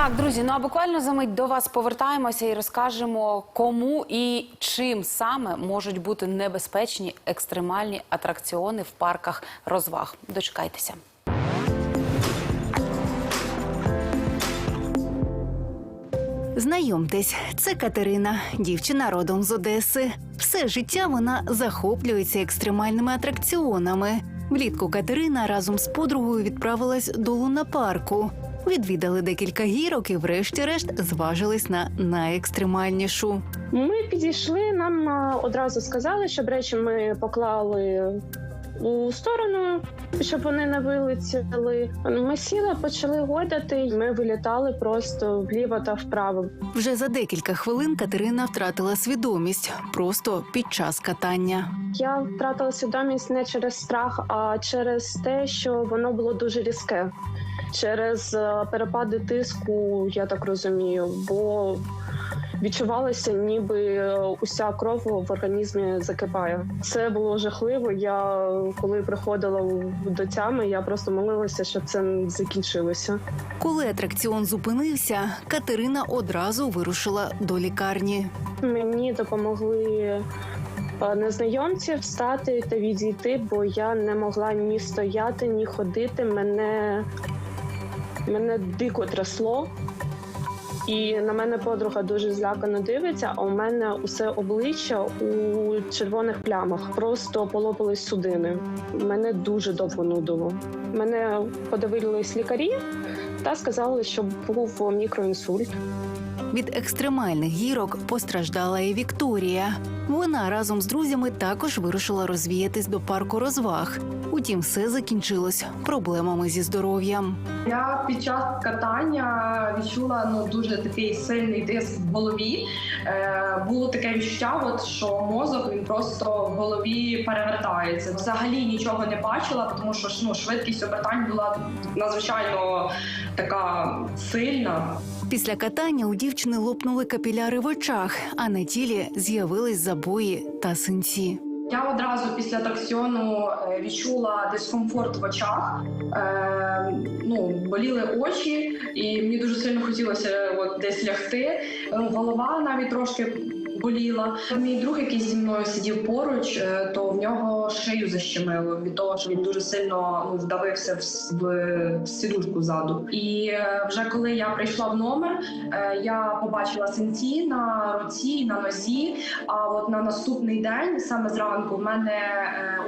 Так, друзі, ну а буквально за мить до вас повертаємося і розкажемо, кому і чим саме можуть бути небезпечні екстремальні атракціони в парках розваг. Дочекайтеся. Знайомтесь, це Катерина, дівчина родом з Одеси. Все життя вона захоплюється екстремальними атракціонами. Влітку Катерина разом з подругою відправилась до лунапарку. Відвідали декілька гірок і, врешті-решт, зважились на найекстремальнішу. Ми підійшли, нам одразу сказали, щоб речі ми поклали у сторону, щоб вони не вилетіли. Ми сіли, почали гойдати. і Ми вилітали просто вліво та вправо. Вже за декілька хвилин Катерина втратила свідомість просто під час катання. Я втратила свідомість не через страх, а через те, що воно було дуже різке. Через е, перепади тиску, я так розумію, бо відчувалося, ніби е, уся кров в організмі закипає. Це було жахливо. Я коли приходила до тями, я просто молилася, щоб це закінчилося. Коли атракціон зупинився, Катерина одразу вирушила до лікарні. Мені допомогли е, незнайомці встати та відійти, бо я не могла ні стояти, ні ходити. Мене, мене дико трясло. І на мене подруга дуже злякано дивиться, а у мене усе обличчя у червоних плямах. Просто полопались судини. Мене дуже довго нудило. Мене подивились лікарі та сказали, що був мікроінсульт. Від екстремальних гірок постраждала і Вікторія. Вона разом з друзями також вирушила розвіятись до парку розваг. Утім, все закінчилось проблемами зі здоров'ям. Я під час катання відчула ну дуже такий сильний тиск в голові. Е, було таке відчуття, от, що мозок він просто в голові перевертається. Взагалі нічого не бачила, тому що ну, швидкість обертань була надзвичайно така сильна. Після катання у дівчини лопнули капіляри в очах, а на тілі з'явились забої та синці. Я одразу після атракціону е, відчула дискомфорт в очах. Е, ну, боліли очі, і мені дуже сильно хотілося от, десь лягти. Е, Голова навіть трошки боліла. Мій друг, який зі мною сидів поруч, е, то в нього шию защемило від того, що він дуже сильно ну, вдавився в, в сідушку ззаду. І е, вже коли я прийшла в номер, е, я побачила синці на руці, на нозі. А от на наступний день, саме зранку, в мене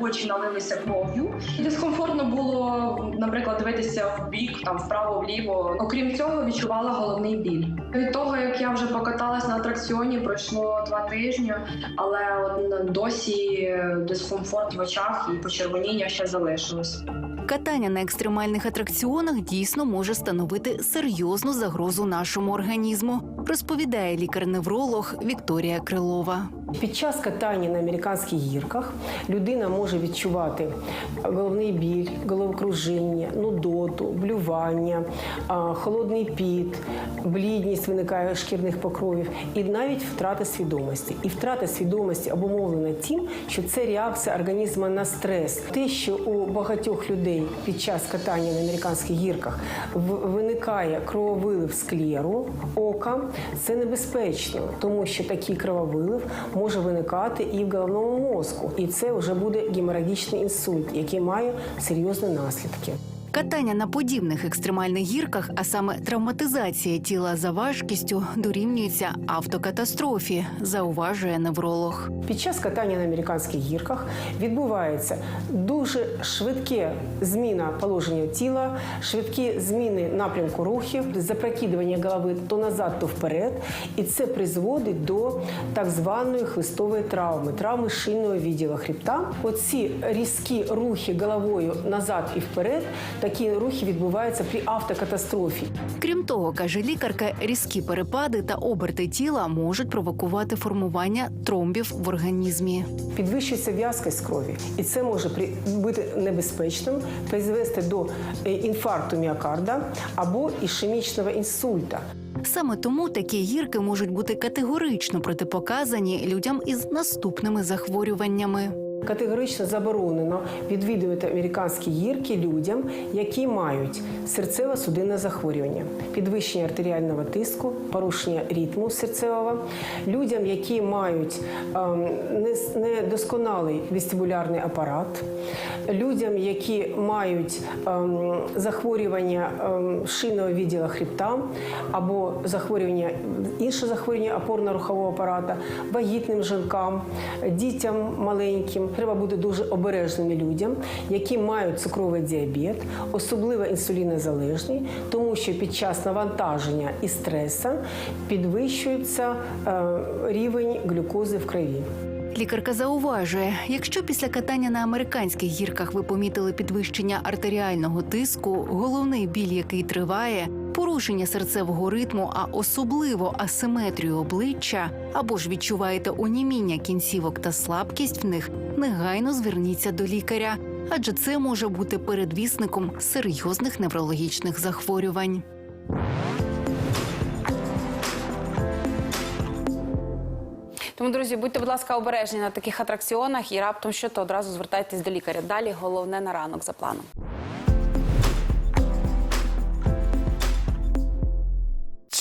очі налилися кров'ю. Дискомфортно було, наприклад, дивитися в бік, там вправо, вліво. Окрім цього, відчувала головний біль. Від того, як я вже покаталась на атракціоні, пройшло два тижні, але досі дискомфорт в очах і почервоніння ще залишилось. Катання на екстремальних атракціонах дійсно може становити серйозну загрозу нашому організму, розповідає лікар-невролог Вікторія Крилова. Під час катання на американських гірках людина може відчувати головний біль, головокружіння, нудоту, блювання, холодний піт, блідність виникає шкірних покровів і навіть втрата свідомості. І втрата свідомості обумовлена тим, що це реакція організму на стрес. Те, що у багатьох людей під час катання на американських гірках виникає крововилив склеру ока, це небезпечно, тому що такий крововилив може виникати і в головному мозку, і це вже буде геморагічний інсульт, який має серйозні наслідки. Катання на подібних екстремальних гірках, а саме травматизація тіла за важкістю, дорівнюється автокатастрофі, зауважує невролог. Під час катання на американських гірках відбувається дуже швидке зміна положення тіла, швидкі зміни напрямку рухів, запрокидування голови то назад, то вперед, і це призводить до так званої хвистової травми, травми шийного відділу хребта. Оці різкі рухи головою назад і вперед, такі рухи відбуваються при автокатастрофі. Крім того, каже лікарка, різкі перепади та оберти тіла можуть провокувати формування тромбів в організмі. Підвищується в'язкість крові, і це може бути небезпечним, призвести до е, інфаркту міокарда або ішемічного інсульта. Саме тому такі гірки можуть бути категорично протипоказані людям із наступними захворюваннями. Категорично заборонено відвідувати американські гірки людям, які мають серцево-судинне захворювання, підвищення артеріального тиску, порушення ритму серцевого, людям, які мають ем, недосконалий вестибулярний апарат, людям, які мають ем, захворювання ем, шийного відділу хребта або захворювання інше захворювання опорно-рухового апарата, вагітним жінкам, дітям маленьким. Треба бути дуже обережними людям, які мають цукровий діабет, особливо інсулінозалежні, тому що під час навантаження і стресу підвищується е, рівень глюкози в крові. Лікарка зауважує, якщо після катання на американських гірках ви помітили підвищення артеріального тиску, головний біль, який триває, порушення серцевого ритму, а особливо асиметрію обличчя, або ж відчуваєте оніміння кінцівок та слабкість в них, негайно зверніться до лікаря, адже це може бути передвісником серйозних неврологічних захворювань. Тому, друзі, будьте, будь ласка, обережні на таких атракціонах і раптом що то одразу звертайтесь до лікаря. Далі головне на ранок за планом.